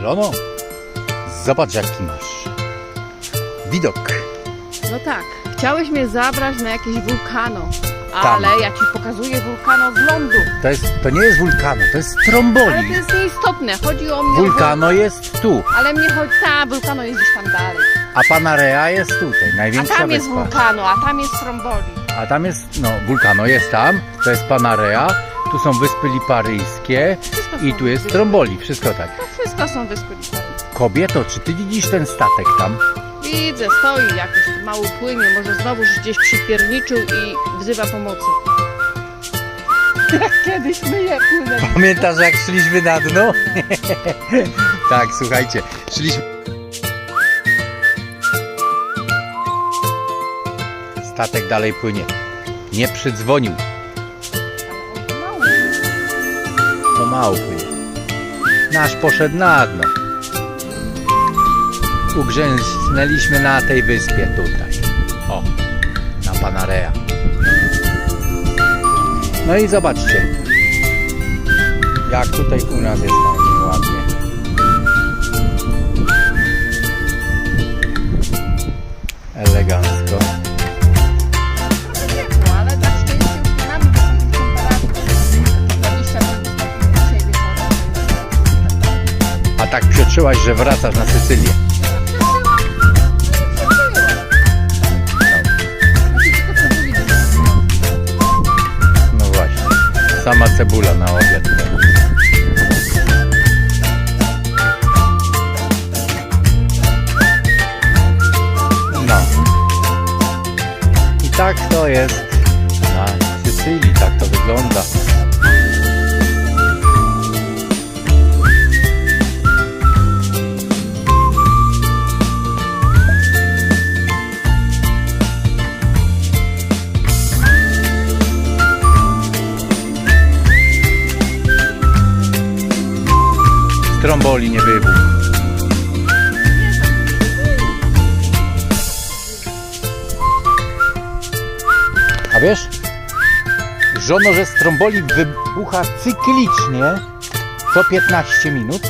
Żono, zobacz jaki masz widok. No tak, chciałeś mnie zabrać na jakieś wulkano, Tam. ale ja ci pokazuję wulkano z lądu. To, jest, to nie jest wulkano, to jest Ale to jest nieistotne, chodzi o mnie. Wulkano jest tu, Ale mnie chodzi, ta wulkano jest gdzieś tam dalej. a Panarea jest tutaj, A największa tam jest wyspa. wulkano, a tam jest stromboli. A tam jest, no, wulkano jest tam, to jest Panarea, tu są wyspy liparyjskie i tu jest wyspy. stromboli, wszystko tak. To wszystko są wyspy Lipary. Kobieto, czy ty widzisz ten statek tam? Widzę, stoi jakoś mało płynie, może znowu gdzieś przypierniczył i wzywa pomocy. Jak kiedyś my je płynęli. Pamiętasz jak szliśmy na dno? tak, słuchajcie, szliśmy... Statek dalej płynie. Nie przydzwonił, płynie. Nasz poszedł na dno. Ugrzęznęliśmy na tej wyspie tutaj. O, na Panarea. No i zobaczcie, jak tutaj u nas jest fajnie, tak przeczyłaś, że wracasz na Sycylię. No właśnie. Sama cebula na obiad. No. I tak to jest na Sycylii, tak to wygląda. Stromboli nie wybuchł. A wiesz, żono, że stromboli wybucha cyklicznie co 15 minut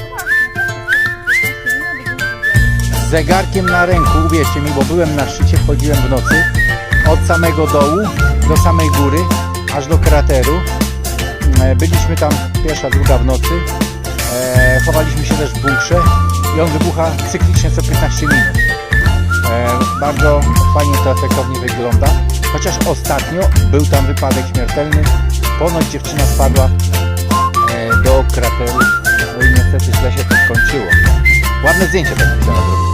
z zegarkiem na ręku, uwierzcie mi, bo byłem na szczycie, wchodziłem w nocy od samego dołu do samej góry, aż do krateru. E, Byliśmy tam pierwsza, druga w nocy. E, chowaliśmy się też w bunkrze i on wybucha cyklicznie co 15 minut. E, bardzo fajnie to efektownie wygląda. Chociaż ostatnio był tam wypadek śmiertelny. Ponoć dziewczyna spadła e, do krateru. No i niestety źle się to skończyło. Ładne zdjęcie zrobić.